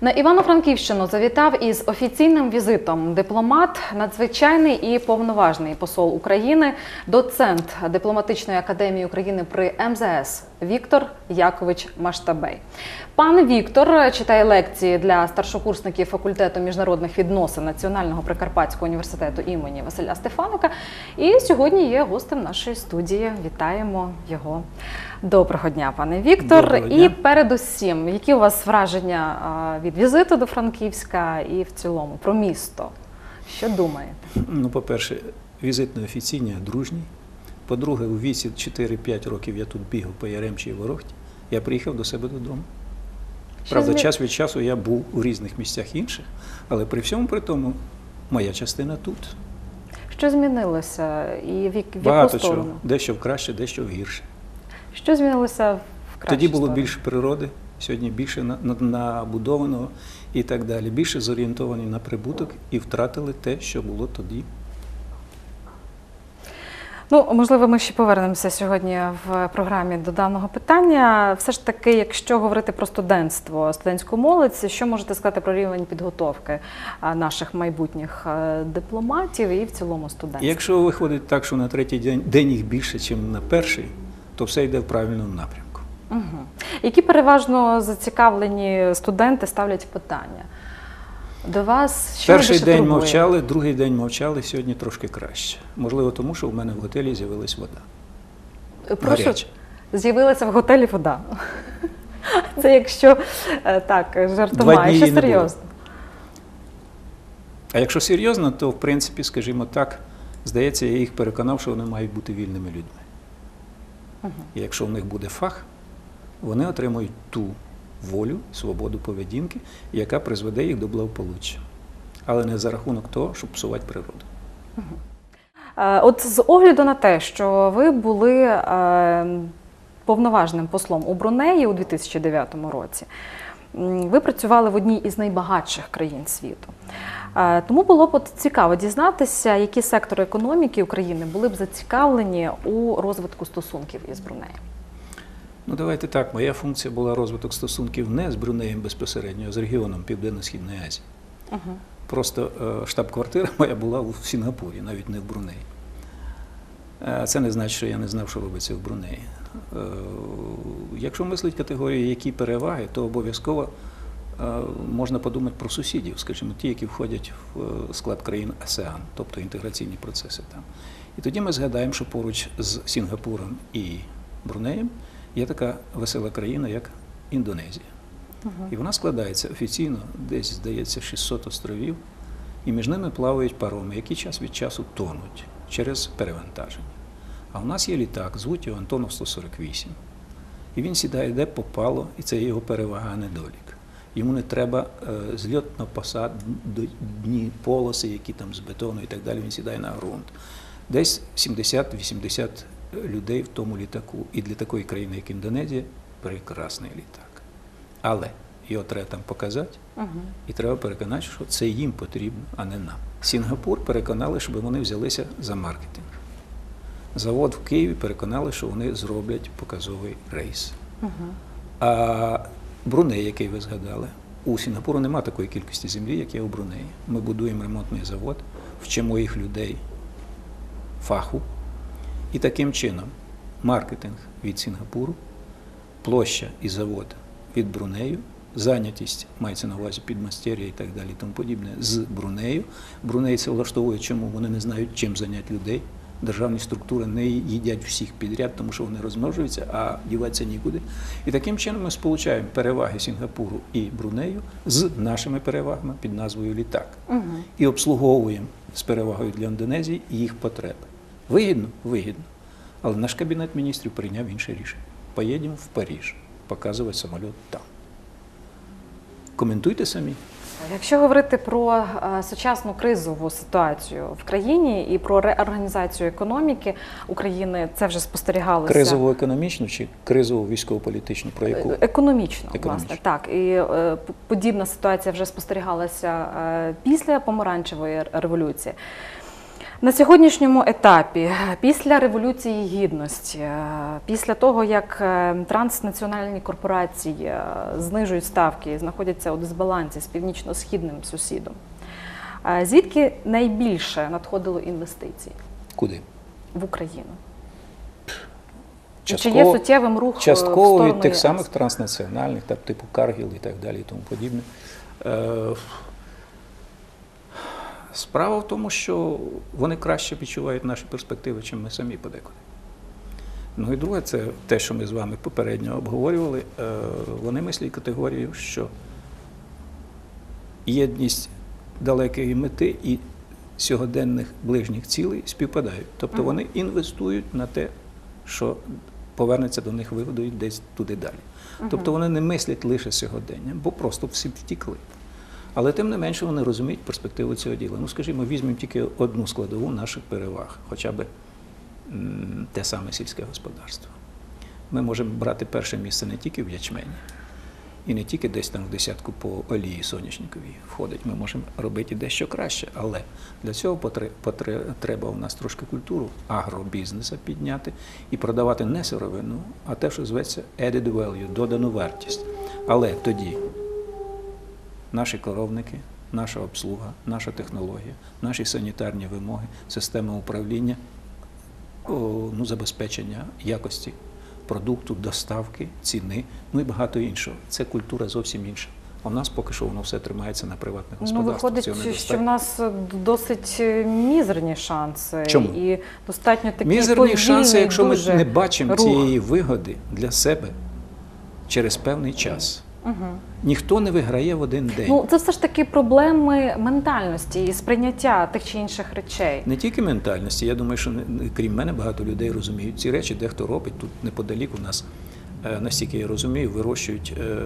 На Івано-Франківщину завітав із офіційним візитом дипломат, надзвичайний і повноважний посол України, доцент дипломатичної академії України при МЗС Віктор Якович Маштабей. Пан Віктор читає лекції для старшокурсників факультету міжнародних відносин Національного Прикарпатського університету імені Василя Стефаника. І сьогодні є гостем нашої студії. Вітаємо його. Доброго дня, пане Віктор. Доброго І передусім, які у вас враження від візиту до Франківська і в цілому про місто? Що думаєте? Ну, по-перше, візит неофіційний, а дружній. По-друге, у віці 4-5 років я тут бігав по Яремчі і Ворохті. Я приїхав до себе додому. Правда, час від часу я був у різних місцях інших, але при всьому при тому моя частина тут. Що змінилося і в, як- в яку Багато сторону? чого. Дещо в краще, дещо в гірше. Що змінилося в кращу Тоді було сторону? більше природи, сьогодні більше на- на- набудованого і так далі. Більше зорієнтовані на прибуток і втратили те, що було тоді. Ну, можливо, ми ще повернемося сьогодні в програмі до даного питання. Все ж таки, якщо говорити про студентство, студентську молодь, що можете сказати про рівень підготовки наших майбутніх дипломатів і в цілому студентів? Якщо виходить так, що на третій день, день їх більше, ніж на перший, то все йде в правильному напрямку. Угу. Які переважно зацікавлені студенти ставлять питання? До вас що Перший день турбує? мовчали, другий день мовчали, сьогодні трошки краще. Можливо, тому що в мене в готелі з'явилась вода. Прошу, з'явилася в готелі вода. Це якщо е, так, жартома, було. серйозно. А якщо серйозно, то в принципі, скажімо так, здається, я їх переконав, що вони мають бути вільними людьми. І якщо в них буде фах, вони отримують ту волю, свободу поведінки, яка призведе їх до благополуччя. Але не за рахунок того, щоб псувати природу. Е, От з огляду на те, що ви були е, повноважним послом у Брунеї у 2009 році, ви працювали в одній із найбагатших країн світу. Е, Тому було б цікаво дізнатися, які сектори економіки України були б зацікавлені у розвитку стосунків із Брунеєм. Ну, давайте так. Моя функція була розвиток стосунків не з Брунеєм безпосередньо, а з регіоном Південно-Східної Азії. Угу. Просто е, штаб-квартира моя була в Сінгапурі, навіть не в Брунеї. Е, Це не значить, що я не знав, що робиться в Брунеї. Е, Якщо мислить категорії, які переваги, то обов'язково можна подумати про сусідів, скажімо, ті, які входять в склад країн АСЕАН, тобто інтеграційні процеси там. І тоді ми згадаємо, що поруч з Сінгапуром і Брунеєм є така весела країна, як Індонезія. І вона складається офіційно, десь, здається, 600 островів, і між ними плавають пароми, які час від часу тонуть через перевантаження. А у нас є літак, звуть його Антонов 148. І він сідає де попало, і це його перевага, а недолік. Йому не треба е, зльотно-посадні полоси, які там з бетону і так далі. Він сідає на ґрунт. Десь 70-80 людей в тому літаку. І для такої країни, як Індонезія, прекрасний літак. Але його треба там показати, Угу. і треба переконати, що це їм потрібно, а не нам. Сінгапур переконали, щоб вони взялися за маркетинг. Завод в Києві переконали, що вони зроблять показовий рейс. Угу. А Бруней, який ви згадали, у Сінгапуру немає такої кількості землі, як є у Брунеї. Ми будуємо ремонтний завод, вчимо їх людей фаху. І таким чином маркетинг від Сінгапуру, площа і завод від Брунею, зайнятість мається на увазі підмастер'я і так далі, тому подібне, з Брунею. Бруней це влаштовує, чому вони не знають, чим зайняти людей. Державні структури не їдять всіх підряд, тому що вони розмножуються, а діватися нікуди. І таким чином ми сполучаємо переваги Сінгапуру і Брунею з нашими перевагами під назвою літак Угу. і обслуговуємо з перевагою для Індонезії їх потреби. Вигідно? Вигідно. Але наш кабінет міністрів прийняв інше рішення. Поїдемо в Париж, показувати самоліт там. Коментуйте самі. Якщо говорити про е, сучасну кризову ситуацію в країні і про реорганізацію економіки України, це вже спостерігалося Кризово економічну чи кризово військово-політичну, про яку? Е, економічно, Економічно. власне так. І е, подібна ситуація вже спостерігалася е, після помаранчевої революції. На сьогоднішньому етапі, після Революції Гідності, е, після того, як е, транснаціональні корпорації е, знижують ставки і знаходяться у дисбалансі з північно-східним сусідом, звідки найбільше надходило інвестицій Куди? в Україну? І Чи є суттєвим рух в частково сторону від тих ЄС? самих транснаціональних, так, типу Каргіл і так далі і тому подібне. Справа в тому, що вони краще відчувають наші перспективи, чим ми самі подекуди. Ну і друге, це те, що ми з вами попередньо обговорювали. Е, Вони мислять категорією, що єдність далекої мети і сьогоденних ближніх цілей співпадають. Тобто вони інвестують на те, що повернеться до них виводу і десь туди далі. Тобто вони не мислять лише сьогодення, бо просто всі втікли. Але тим не менше вони розуміють перспективу цього діла. Ну, скажімо, візьмемо тільки одну складову наших переваг, хоча б те саме сільське господарство. Ми можемо брати перше місце не тільки в ячмені, і не тільки десь там в десятку по олії соняшниковій входить. Ми можемо робити дещо краще, але для цього треба у нас трошки культуру агробізнеса підняти і продавати не сировину, а те, що зветься added value, додану вартість. Але тоді наші коровники, наша обслуга, наша технологія, наші санітарні вимоги, система управління, ну, забезпечення якості продукту, доставки, ціни, ну і багато іншого. Це культура зовсім інша. А в нас поки що воно все тримається на приватних Ну, господарствах. виходить, Цього що в нас досить е, мізерні шанси. Чому? І достатньо такі Мізерні шанси, якщо ми не бачимо рух. цієї вигоди для себе через певний час. Мгм. Ніхто не виграє в один день. Ну, це все ж таки проблеми ментальності і сприйняття тих чи інших речей. Не тільки ментальності, я думаю, що крім мене багато людей розуміють ці речі, дехто робить. Тут неподалік у нас, е, настільки я розумію, вирощують е,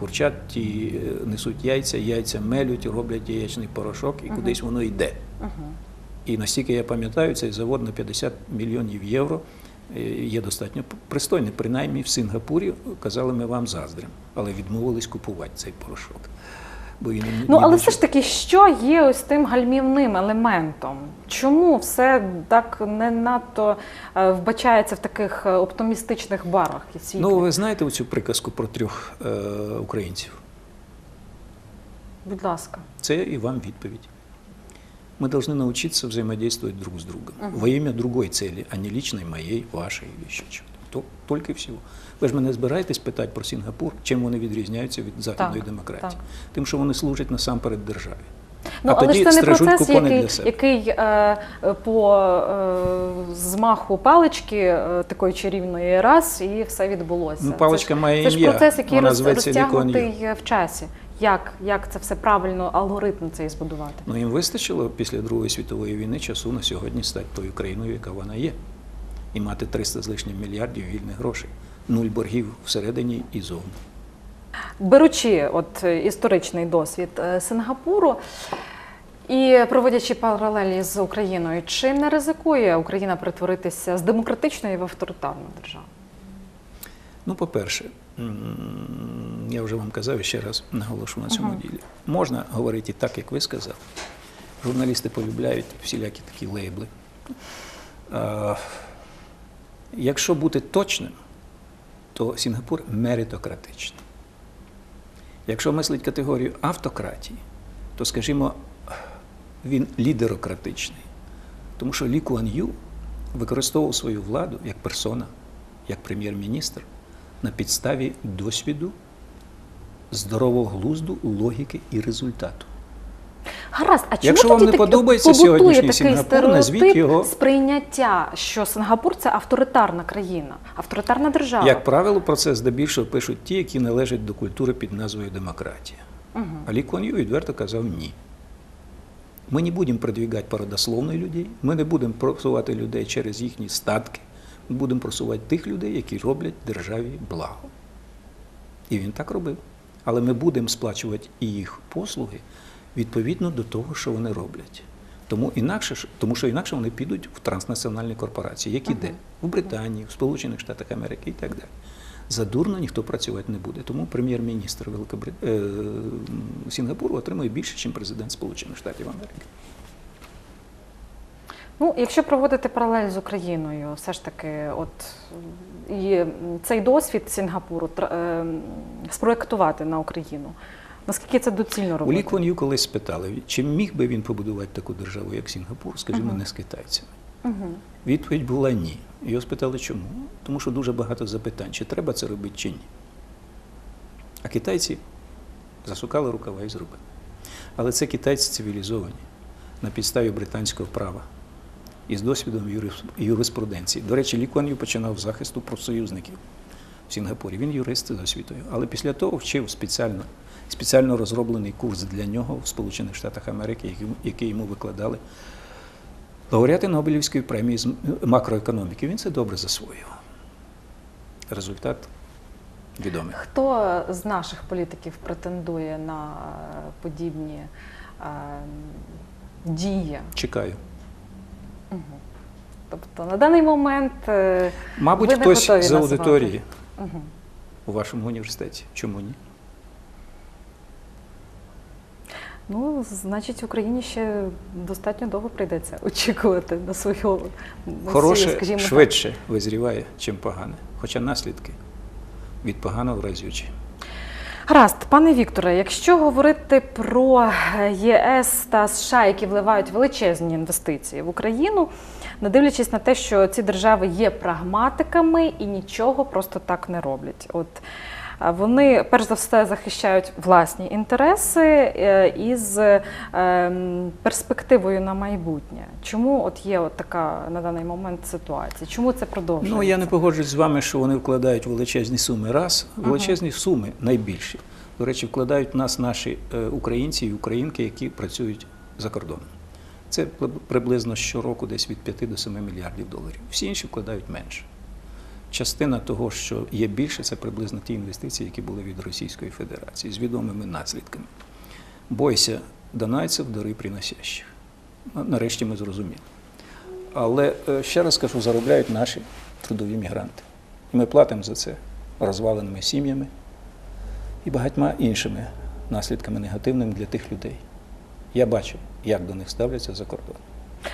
курчат, ті е, несуть яйця, яйця мелють, роблять яєчний порошок і кудись воно йде. Мгм. І настільки я пам'ятаю, цей завод на 50 мільйонів євро є достатньо пристойний. Принаймні в Сингапурі казали, ми вам заздримо, але відмовились купувати цей порошок. Бо він Ну, але все ж таки, що є ось тим гальмівним елементом? Чому все так не надто е, вбачається в таких е, оптимістичних і світлі? Ну, ви знаєте оцю приказку про трьох е, українців? Будь ласка. Це и вам відповідь. Мы должны научиться взаимодействовать друг с другом Мгм. во имя другой цели, а не личной моей, вашей или ще чого. Тільки всього. Ви ж мене збираєтесь питати про Сінгапур, чим вони відрізняються від західної Так, демократії? так. Тим, що вони служать насамперед державі. Ну, а але тоді ж це не процес, який, для себе. який е, по е, змаху палички е, такої чарівної раз і все відбулося. Ну, паличка ж- має Це ж процес, який роз, розтягнутий в часі. Як, як це все правильно, алгоритм цей збудувати? Ну, їм вистачило після Другої світової війни часу на сьогодні стати тою країною, яка вона є, і мати 300 з лишнім мільярдів вільних грошей, нуль боргів всередині і зовні. Беручи от історичний досвід е, Сингапуру і проводячи паралелі з Україною, чи не ризикує Україна перетворитися з демократичної в авторитарну державу? Ну, по-перше, я вже вам казав і ще раз наголошу на цьому Ага. ділі. Можна говорити так, як ви сказали. Журналісти полюбляють всілякі такі лейбли. А, якщо бути точним, то Сінгапур меритократичний. Якщо мислить категорію автократії, то, скажімо, він лідерократичний. Тому що Лі Куан Ю використовував свою владу як персона, як прем'єр-міністр на підставі досвіду, здорового глузду, логіки і результату. Гаразд, а чому Якщо вам не подобається сьогоднішній Сінгапур, назвіть його- сприйняття, що Сингапур це авторитарна країна, авторитарна держава? Як правило, про це здебільшого пишуть ті, які належать до культури під назвою демократія. Мгм. А Лі Куан Ю відверто казав ні. Ми не будемо продвігати породословно людей, ми не будемо просувати людей через їхні статки, ми будемо просувати тих людей, які роблять державі благо. І він так робив. Але ми будемо сплачувати і їх послуги відповідно до того, що вони роблять. Тому, інакше, тому що інакше вони підуть в транснаціональні корпорації, які де? В Британії, в Сполучених Штатах Америки і так далі. Задурно ніхто працювати не буде. Тому прем'єр-міністр Великобрит... е, Сінгапуру отримує більше, ніж президент Сполучених Штатів Америки. Ну, якщо проводити паралель з Україною, все ж таки, от і цей досвід Сінгапуру е, спроектувати на Україну. Наскільки це доцільно У робити? Лі Куан Ю колись спитали, чи міг би він побудувати таку державу, як Сінгапур, скажімо, Мгм. не з китайцями. Угу. Відповідь була ні. Його спитали, чому? Тому що дуже багато запитань, чи треба це робити, чи ні. А китайці засукали рукава і зробили. Але це китайці цивілізовані на підставі британського права і з досвідом юрис- юриспруденції. До речі, Лі Куан Ю починав захисту профсоюзників в Сінгапурі. Він юрист з освітою. Але після того вчив спеціально, спеціально розроблений курс для нього в Сполучених Штатах Америки, який, який йому викладали Лауреати Нобелівської премії з макроекономіки. Він це добре засвоював. Результат відомий. Хто з наших політиків претендує на е, подібні е, дії? Чекаю. Угу. Тобто на даний момент е, Мабуть, Ви не хтось готові з назвати? аудиторії угу. у вашому університеті. Чому ні? ну, значить, Україні ще достатньо довго прийдеться очікувати на свою Хороше ці, скажімо швидше визріває, чим погане. Хоча наслідки від поганого разючі. Гаразд, пане Вікторе, якщо говорити про ЄС та США, які вливають величезні інвестиції в Україну, не дивлячись на те, що ці держави є прагматиками і нічого просто так не роблять. От вони перш за все захищають власні інтереси е, із ем, перспективою на майбутнє. Чому от є от така на даний момент ситуація? Чому це продовжується? Ну, я не погоджуюсь з вами, що вони вкладають величезні суми. Раз, величезні суми найбільші. До речі, вкладають в нас наші е, українці і українки, які працюють за кордоном. Це приблизно щороку десь від 5 до 7 мільярдів доларів. Всі інші вкладають менше. Частина того, що є більше, це приблизно ті інвестиції, які були від Російської Федерації з відомими наслідками. Бойся донайців, дари приносящих. Ну, Нарешті ми зрозуміли. Але е, ще раз кажу, заробляють наші трудові мігранти. І ми платимо за це розваленими сім'ями і багатьма іншими наслідками негативними для тих людей. Я бачу, як до них ставляться за кордоном.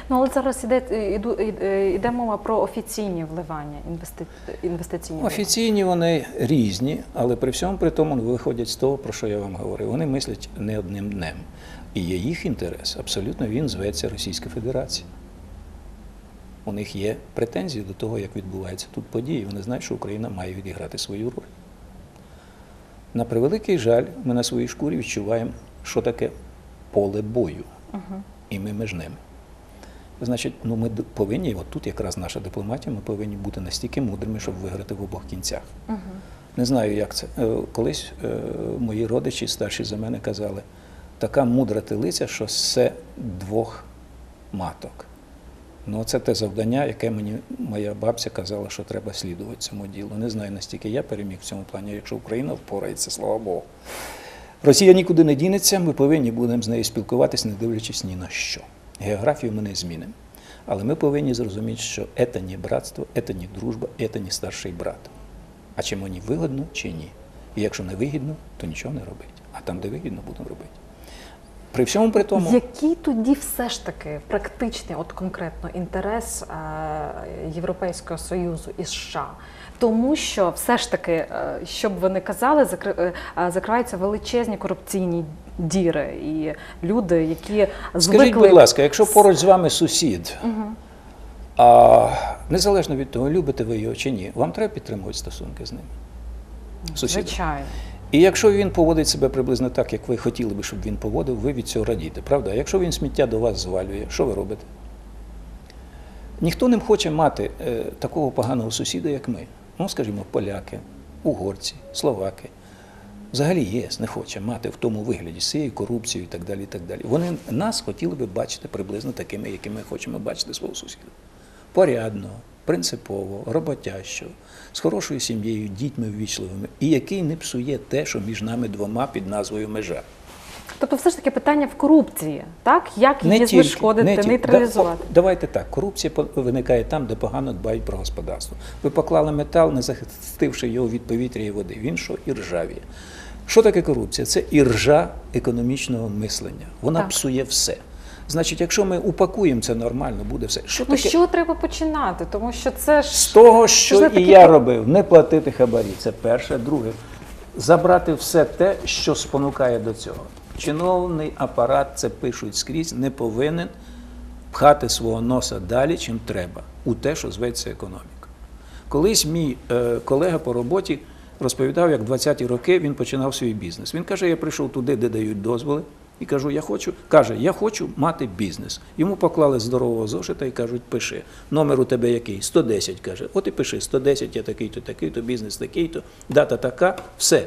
Ну, але зараз іде, іду, іде, іде мова про офіційні вливання, інвести, інвестиційні вливання. Офіційні вони різні, але при всьому при тому виходять з того, про що я вам говорив. Вони мислять не одним днем. І є їх інтерес, абсолютно він зветься Російська Федерація. У них є претензії до того, як відбуваються тут події. Вони знають, що Україна має відіграти свою роль. На превеликий жаль, ми на своїй шкурі відчуваємо, що таке поле бою, Угу. і ми між ними. Значить, ну ми повинні, от тут якраз наша дипломатія, ми повинні бути настільки мудрими, щоб виграти в обох кінцях. Угу. Не знаю, як це. Е, Колись е, мої родичі, старші за мене, казали, така мудра телиця, що все двох маток. Ну, це те завдання, яке мені моя бабця казала, що треба слідувати цьому ділу. Не знаю, настільки я переміг в цьому плані, якщо Україна впорається, слава Богу. Росія нікуди не дінеться, ми повинні будемо з нею спілкуватися, не дивлячись ні на що. Географію ми не змінимо. Але ми повинні зрозуміти, що це не братство, це не дружба, це не старший брат. А чи мені вигідно, чи ні. І якщо не вигідно, то нічого не робить. А там, де вигідно, будемо робити. При всьому при тому, Який тоді все ж таки практичний, от конкретно інтерес е, Європейського Союзу і США? Тому що все ж таки, е, що б ви не казали, е, закриваються величезні корупційні діри і люди, які звикли... скажіть, будь ласка, якщо поруч з вами сусід, Мгм. а незалежно від того, любите ви його чи ні, вам треба підтримувати стосунки з ним. Сусідом. Звичайно. І якщо він поводить себе приблизно так, як ви хотіли би, щоб він поводив, ви від цього радіте, правда? А якщо він сміття до вас звалює, що ви робите? Ніхто не хоче мати е, такого поганого сусіда, як ми. Ну, скажімо, поляки, угорці, словаки. Взагалі ЄС не хоче мати в тому вигляді з цією корупцією і так далі. і так далі. Вони нас хотіли би бачити приблизно такими, якими ми хочемо бачити свого сусіда. Порядного, принципово, роботящого, з хорошою сім'єю, дітьми ввічливими, і який не псує те, що між нами двома під назвою межа. Тобто, все ж таки питання в корупції, так? Як її знешкодити, тільки. нейтралізувати? Да, о, давайте так. Корупція виникає там, де погано дбають про господарство. Ви поклали метал, не захистивши його від повітря і води. Він що і ржавіє. Що таке корупція? Це іржа економічного мислення. Вона Так. псує все. Значить, якщо ми упакуємо це нормально, буде все. Що Ну таке? що треба починати? Тому що це ж З того, що і такі я робив, не платити хабарі. Це перше. Друге, забрати все те, що спонукає до цього. Чиновний апарат, це пишуть скрізь, не повинен пхати свого носа далі, чим треба, у те, що зветься економіка. Колись мій е, колега по роботі розповідав, як в 20-ті роки він починав свій бізнес. Він каже: я прийшов туди, де дають дозволи, і кажу, я хочу, каже, я хочу мати бізнес. Йому поклали здорового зошита і кажуть, пиши. Номер у тебе який? 110, каже. От і пиши, 110, я такий-то, такий-то, бізнес такий-то, дата така, все.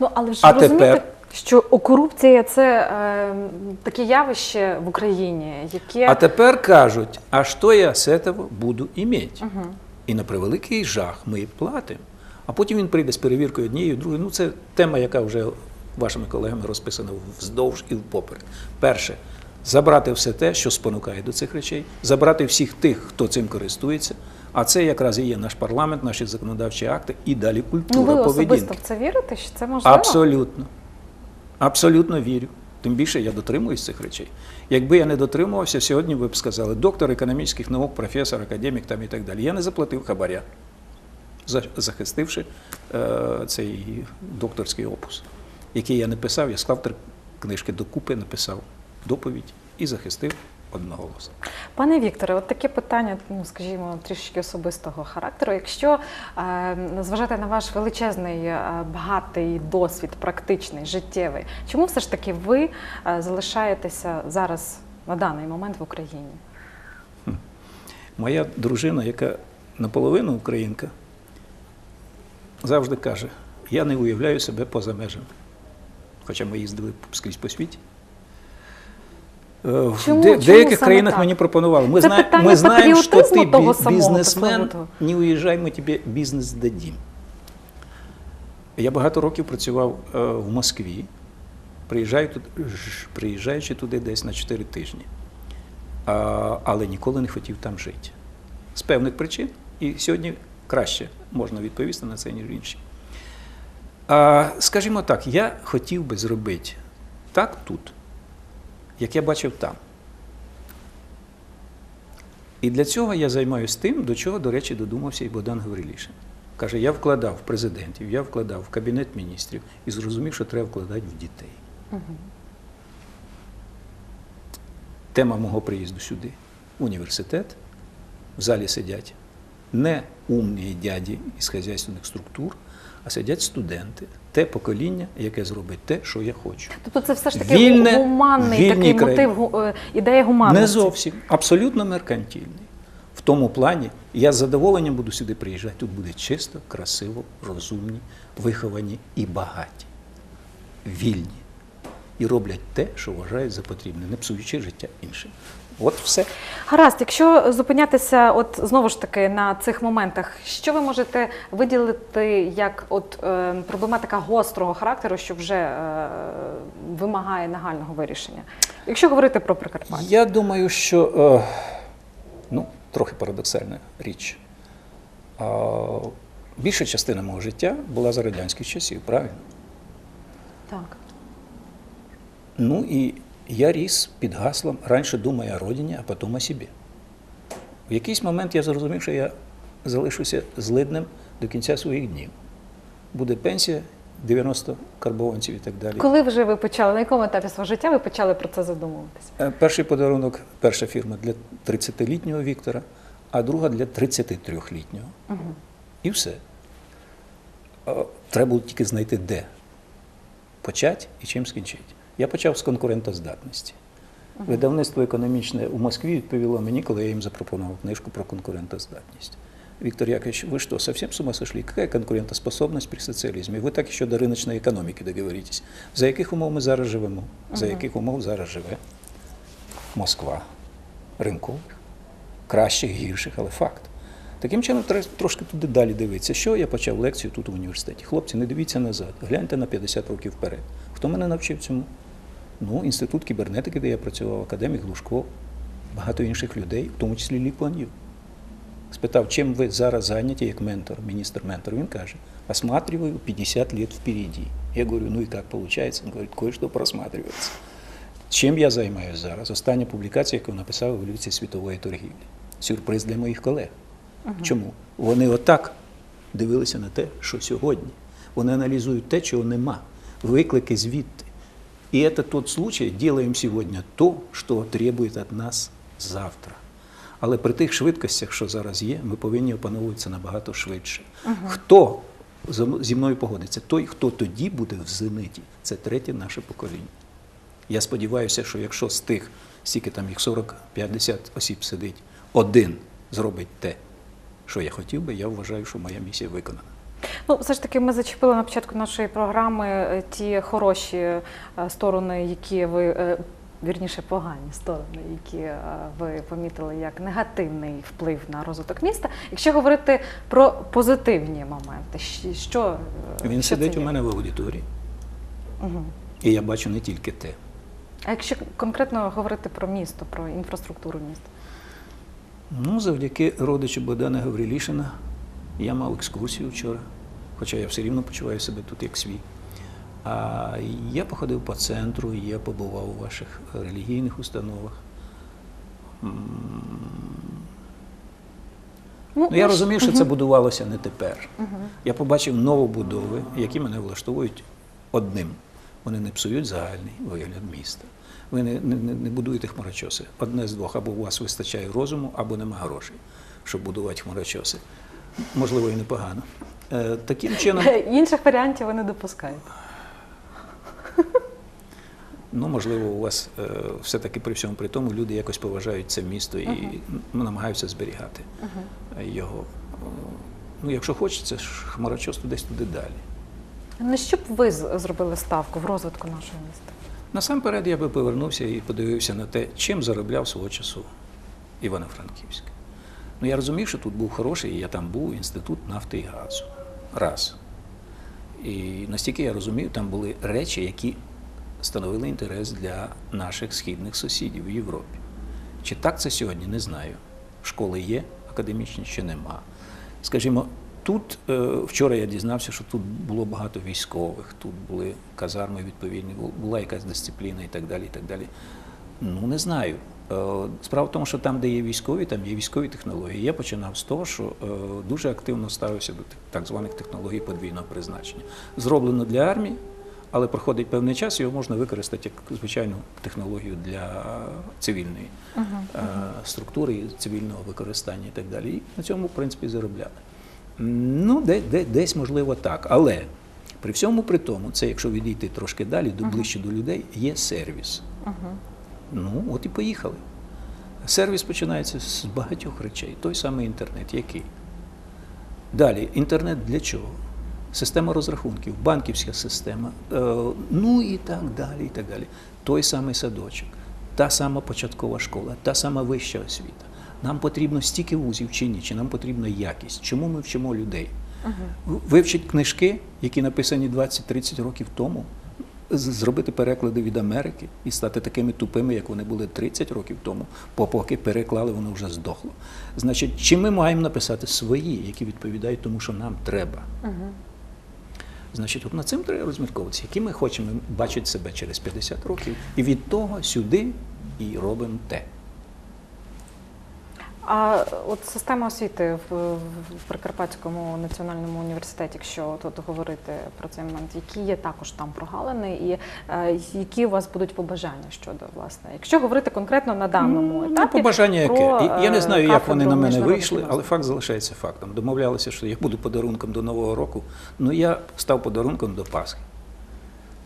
ну але ж А розумієте, тепер? що корупція це е, таке явище в Україні, яке А тепер кажуть, а що я з цього буду іметь? І на превеликий жах ми платимо. А потім він прийде з перевіркою однією, другою. Ну, це тема, яка вже вашими колегами розписана вздовж і впоперек. Перше, забрати все те, що спонукає до цих речей, забрати всіх тих, хто цим користується. А це якраз і є наш парламент, наші законодавчі акти і далі ну культура ви поведінки. особисто в це вірите, що це можливо? Абсолютно. Абсолютно вірю. Тим більше я дотримуюсь цих речей. Якби я не дотримувався, сьогодні ви б сказали, доктор економічних наук, професор, академік там і так далі. Я не заплатив хабаря, захистивши е, цей докторський опус, який я не писав, я склав три книжки докупи, написав доповідь і захистив одноголосно. Пане Вікторе, от таке питання, ну скажімо, трішечки особистого характеру. Якщо е, зважати на ваш величезний е, багатий досвід, практичний, життєвий, чому все ж таки ви е, залишаєтеся зараз на даний момент в Україні? Моя дружина, яка наполовину українка, завжди каже: я не уявляю себе поза межами. Хоча ми їздили скрізь по світі. Е, В Чому- де- чому деяких країнах так? мені пропонували. Ми, зна- ми знаємо, що ти того бі- бізнесмен, не уїжджай, ми тобі бізнес дадім. Я багато років працював е, в Москві, приїжджаючи туди десь на 4 тижні. Але ніколи не хотів там жити. З певних причин. І сьогодні краще можна відповісти на це, ніж інші. А, скажімо так, я хотів би зробити так тут, як я бачив там. І для цього я займаюся тим, до чого, до речі, додумався і Богдан Гаврилішин. Каже, я вкладав в президентів, я вкладав в кабінет міністрів і зрозумів, що треба вкладати в дітей. Тема мого приїзду сюди університет. В залі сидять не умні дяді із хазяйственних структур, а сидять студенти, те покоління, яке зробить те, що я хочу. Тобто це все ж таки Вільне- гуманний такий країни. мотив, е, ідея гуманності. Не зовсім, абсолютно меркантильний. В тому плані я з задоволенням буду сюди приїжджати. Тут буде чисто, красиво, розумні, виховані і багаті, вільні. І роблять те, що вважають за потрібне, не псуючи життя іншим. От все. Гаразд, якщо зупинятися, от знову ж таки на цих моментах, що ви можете виділити як от е, проблематика гострого характеру, що вже е, вимагає нагального вирішення? Якщо говорити про Прикарпаття, Я думаю, що е, ну, трохи парадоксальна річ. А, більша частина мого життя була за радянських часів, правильно? так Ну і я ріс під гаслом раніше думай о родині, а потім о собі. В якийсь момент я зрозумів, що я залишуся злидним до кінця своїх днів. Буде пенсія, 90 карбованців і так далі. коли вже ви почали, на якому етапі свого життя ви почали про це задумуватися? Е, Перший подарунок, перша фірма для 30-літнього Віктора, а друга для 33-літнього. І все. Е, Треба було тільки знайти, де почати і чим скінчити. Я почав з конкурентоздатності. Видавництво економічне у Москві відповіло мені, коли я їм запропонував книжку про конкурентоздатність. Виктор Яковлевич, вы что, совсем с ума сошли? Какая конкурентоспособность при соціалізмі? Ви так ще до риночної економіки договоритесь. За яких умов ми зараз живемо? За яких умов зараз живе Москва? Ринкових, кращих, гірших, але факт. Таким чином, треба трошки туди далі дивитися. Що я почав лекцію тут в університеті? Хлопці, не дивіться назад, гляньте на 50 років вперед. Хто мене навчив цьому? Ну, інститут кібернетики, де я працював, академік Глушков, багато інших людей, в тому числі Лі Куан Ю. Спитав, чим ви зараз зайняті як ментор, міністр-ментор. Він каже, осматриваю 50 лет впереди. Я говорю, ну и как получается? Он говорит, кое-что просматривается. Чим я займаюся зараз? Остання публікація, яку написав в Еволюції світової торгівлі. Сюрприз для моїх колег. Чому? Вони отак дивилися на те, що сьогодні. Вони аналізують те, чого нема. Виклики звідти. И это тот случай, делаем сегодня то, що требует від нас завтра. Але при тих швидкостях, що зараз є, ми повинні опановуватися набагато швидше. Хто зі мною погодиться? Той, хто тоді буде в зениті. Це третє наше покоління. Я сподіваюся, що якщо з тих, стільки там їх 40-50 осіб сидить, один зробить те, що я хотів би, я вважаю, що моя місія виконана. Ну, все ж таки, ми зачепили на початку нашої програми е, ті хороші е, сторони, які ви. е, Вірніше, погані сторони, які ви помітили як негативний вплив на розвиток міста. Якщо говорити про позитивні моменти, що Він що сидить у мене в аудиторії, Мгм. і я бачу не тільки те. А якщо конкретно говорити про місто, про інфраструктуру міста? Ну, завдяки родичу Богдана Гаврилішина я мав екскурсію вчора, хоча я все рівно почуваю себе тут як свій. А я походив по центру, я побував у ваших релігійних установах. М, Ну, я розумів, що це будувалося не тепер. Я побачив новобудови, які мене влаштовують одним. Вони не псують загальний вигляд міста. Ви не, не, не не будуєте хмарочоси. Одне з двох, або у вас вистачає розуму, або нема грошей, щоб будувати хмарочоси. Можливо, і непогано. Е, таким чином, Інших варіантів ви не допускаєте. ну, можливо, у вас е, все-таки при всьому при тому люди якось поважають це місто і Мгм. ну, намагаються зберігати е, його. Е, Ну, якщо хочеться, ж хмарочос то десь туди далі. На що б ви зробили ставку в розвитку нашого міста? Насамперед я би повернувся і подивився на те, чим заробляв свого часу Івано-Франківськ. Ну, я розумів, що тут був хороший, я там був інститут нафти і газу. Раз. І настільки я розумів, там були речі, які становили інтерес для наших східних сусідів в Європі. Чи так це сьогодні, не знаю. Школи є, академічні ще нема. Скажімо, тут е, вчора я дізнався, що тут було багато військових, тут були казарми відповідні, була якась дисципліна і так далі. І так далі. Ну, не знаю. Е, Справа в тому, що там, де є військові, там є військові технології. Я починав з того, що е, дуже активно ставився до так званих технологій подвійного призначення. Зроблено для армії, але проходить певний час, його можна використати як звичайну технологію для цивільної е, структури, цивільного використання і так далі. І на цьому, в принципі, заробляли. Ну, де, де, десь можливо так. Але при всьому при тому, це якщо відійти трошки далі, до ближче до людей, є сервіс. Ну, от і поїхали. Сервіс починається з багатьох речей. Той самий інтернет, який. Далі, інтернет для чого? Система розрахунків, банківська система, е, ну і так далі. і так далі. Той самий садочок, та сама початкова школа, та сама вища освіта. Нам потрібно стільки вузів чи ні, чи нам потрібна якість. Чому ми вчимо людей? Вивчить книжки, які написані 20-30 років тому, зробити переклади від Америки і стати такими тупими, як вони були 30 років тому, поки переклали, воно вже здохло. Значить, чи ми маємо написати свої, які відповідають тому, що нам треба? Значить, от над цим треба розмірковуватися, які ми хочемо бачити себе через 50 років, і від того сюди і робимо те. А от система освіти в, Прикарпатському національному університеті, якщо тут говорити про цей момент, які є також там прогалини, і е, які у вас будуть побажання щодо власне, якщо говорити конкретно на даному етапі, Ну, побажання про, яке? Я не е, знаю, як вони на мене вийшли, але факт залишається фактом. Домовлялися, що я буду подарунком до Нового року. Ну я став подарунком до Пасхи.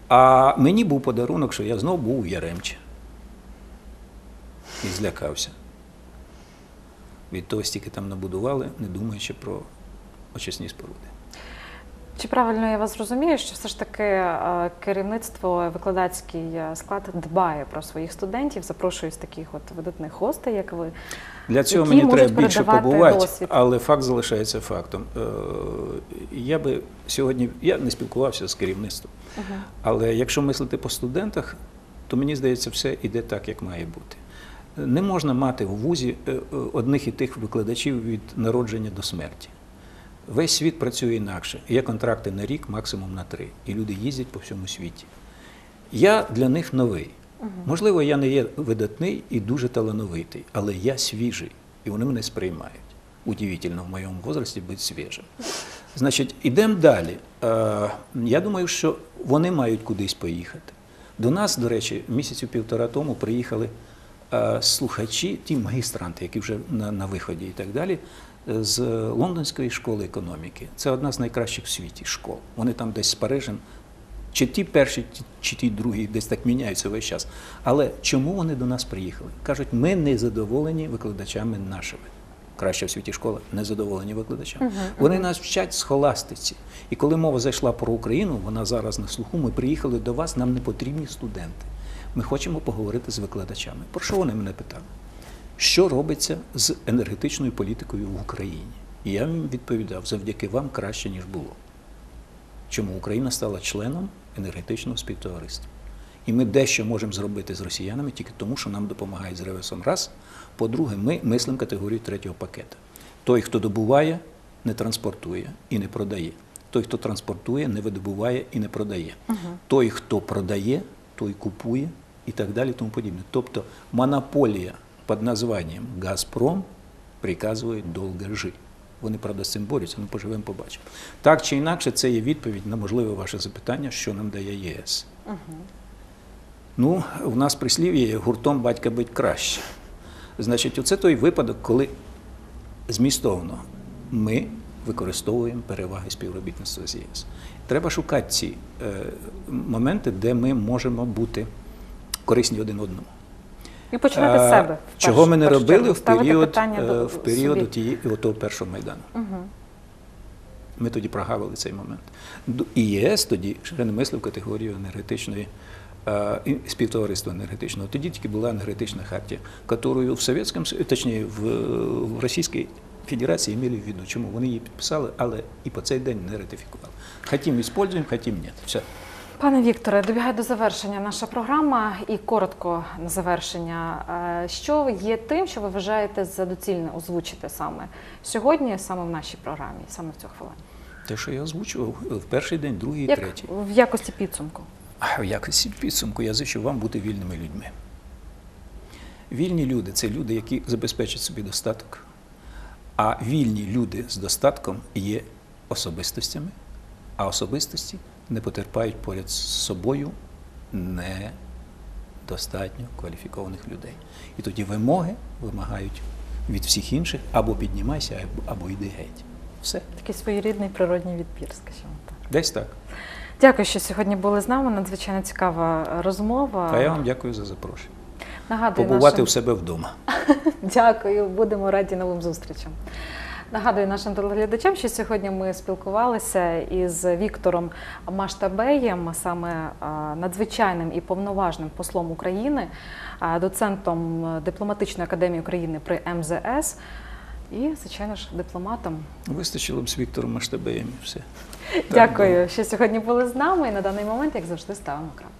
А мені був подарунок, що я знову був у Яремчі. І злякався. Від того стільки там набудували, не думаючи про очисні споруди. Чи правильно я вас розумію, що все ж таки е, керівництво, викладацький е, склад дбає про своїх студентів, запрошує з таких от видатних гостей, як ви. Для цього Які мені треба більше побувати, досвід. але факт залишається фактом. Е, Я би сьогодні я не спілкувався з керівництвом, але якщо мислити по студентах, то мені здається, все іде так, як має бути. Не можна мати в вузі е, е, одних і тих викладачів від народження до смерті. Весь світ працює інакше. Є контракти на рік, максимум на три. І люди їздять по всьому світі. Я для них новий. Можливо, я не є видатний і дуже талановитий, але я свіжий, і вони мене сприймають. Удивительно в моєму возрасті бути свіжим. Значить, ідемо далі. Е, я думаю, що вони мають кудись поїхати. До нас, до речі, місяців півтора тому приїхали слухачі, ті магістранти, які вже на, на виході і так далі, е, з Лондонської школи економіки. Це одна з найкращих в світі школ. Вони там десь з Парижем чи ті перші, чи ті другі десь так міняються весь час. Але чому вони до нас приїхали? Кажуть, ми не задоволені викладачами нашими. Краща в світі школа, не задоволені викладачами. Вони нас вчать схоластиці. І коли мова зайшла про Україну, вона зараз на слуху. Ми приїхали до вас, нам не потрібні студенти. Ми хочемо поговорити з викладачами. Про що вони мене питали? Що робиться з енергетичною політикою в Україні? І я їм відповідав: завдяки вам краще, ніж було чому Україна стала членом енергетичного співтовариства. І ми дещо можемо зробити з росіянами тільки тому, що нам допомагають з ревесом. Раз. По-друге, ми мислимо категорію третього пакета. Той, хто добуває, не транспортує і не продає. Той, хто транспортує, не видобуває і не продає. Той, хто продає, той купує і так далі, тому подібне. Тобто монополія під названням Газпром приказує довго жити. Вони, правда, з цим борються, але поживемо, побачимо. Так чи інакше, це є відповідь на можливе ваше запитання, що нам дає ЄС. Ну, в нас прислів'я є гуртом батька бить краще. Значить, оце той випадок, коли змістовно ми використовуємо переваги співробітництва з ЄС. Треба шукати ці е, моменти, де ми можемо бути корисні один одному. І починати з Е, себе. в Чого першу- ми не робили в період, е, до в період тієї, того першого майдану. Мгм. Ми тоді прогавили цей момент. І ЄС тоді ще не мислив категорію енергетичної е, співтовариства енергетичного. Тоді тільки була енергетична хартія, яку в Совєтському, точніше, в Російській Федерації мали в виду. Чому? Вони її підписали, але і по цей день не ратифікували. Хотім використовуємо, хотім ні. Все. Пане Вікторе, добігає до завершення наша програма і коротко на завершення. Е, Що є тим, що ви вважаєте за доцільне озвучити саме сьогодні, саме в нашій програмі, саме в цю хвилину? Те, що я озвучував в перший день, другий і Як третій. в якості підсумку? А В якості підсумку я зичу вам бути вільними людьми. Вільні люди це люди, які забезпечать собі достаток. А вільні люди з достатком є особистостями, а особистості не потерпають поряд з собою недостатньо кваліфікованих людей. І тоді вимоги вимагають від всіх інших або піднімайся, або- йди геть. Все. Такий своєрідний природній відбір, скажімо так. Десь так. Дякую, що сьогодні були з нами. Надзвичайно цікава розмова. А я вам дякую за запрошення. Нагадую Побувати нашим... у себе вдома. Дякую, будемо раді новим зустрічам. Нагадую нашим телеглядачам, що сьогодні ми спілкувалися із Віктором Маштабеєм, саме надзвичайним і повноважним послом України, доцентом дипломатичної академії України при МЗС і, звичайно ж, дипломатом. Вистачило б з Віктором Маштабеєм і все. Так Дякую, що сьогодні були з нами. І на даний момент, як завжди, ставимо крапку.